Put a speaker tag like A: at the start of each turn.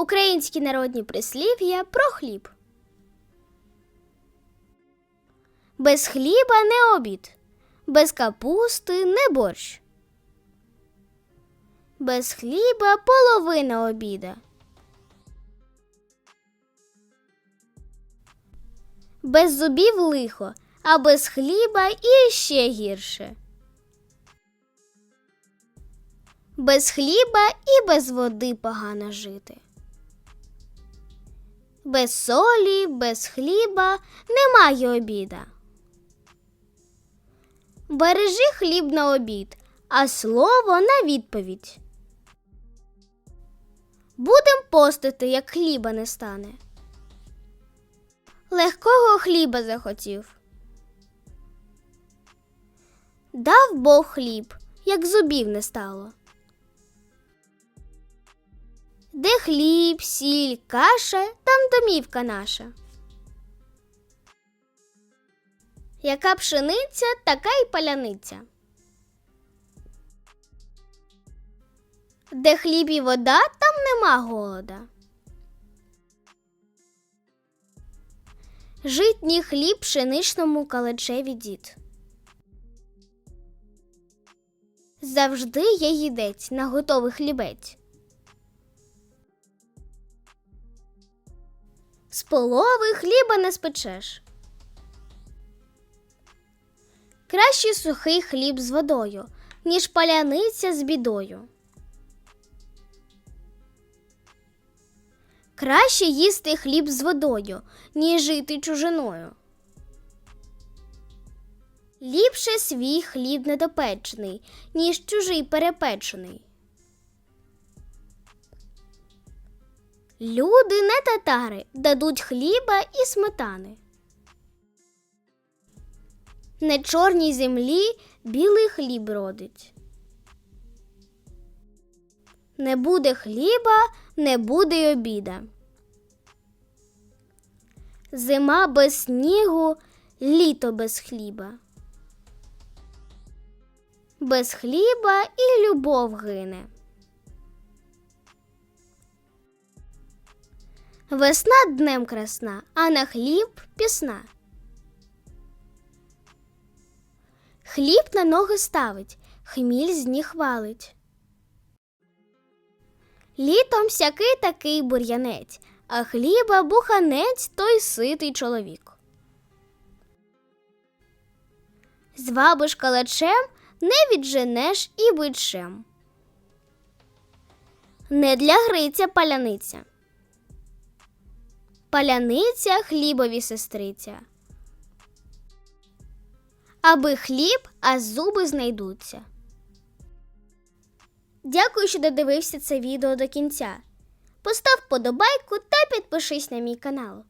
A: Українські народні прислів'я про хліб. Без хліба не обід, без капусти не борщ. Без хліба половина обіда. Без зубів лихо, а без хліба іще гірше. Без хліба і без води погано жити. Без солі, без хліба немає обіда. Бережи хліб на обід, а слово на відповідь. Будем постити, як хліба не стане. Легкого хліба захотів. Дав Бог хліб, як зубів не стало. Де хліб, сіль, каша, там домівка наша. Яка пшениця, така й паляниця. Де хліб і вода, там нема голода. Житній хліб пшеничному калачеві дід. Завжди є їдець на готовий хлібець. З полови хліба не спечеш. Краще сухий хліб з водою, ніж паляниця з бідою. Краще їсти хліб з водою, ніж жити чужиною. Ліпше свій хліб недопечений, ніж чужий перепечений. Люди не татари дадуть хліба і сметани. На чорній землі білий хліб родить. Не буде хліба, не буде й обіда. Зима без снігу, літо без хліба. Без хліба і любов гине. Весна днем красна, а на хліб пісна. Хліб на ноги ставить, хміль з ніг валить. Літом всякий такий бур'янець, а хліба буханець той ситий чоловік. Звабиш калачем, не відженеш і бичем. Не для гриця паляниця. Паляниця хлібові сестриця. Аби хліб, а зуби знайдуться. Дякую, що додивився це відео до кінця. Постав подобайку та підпишись на мій канал.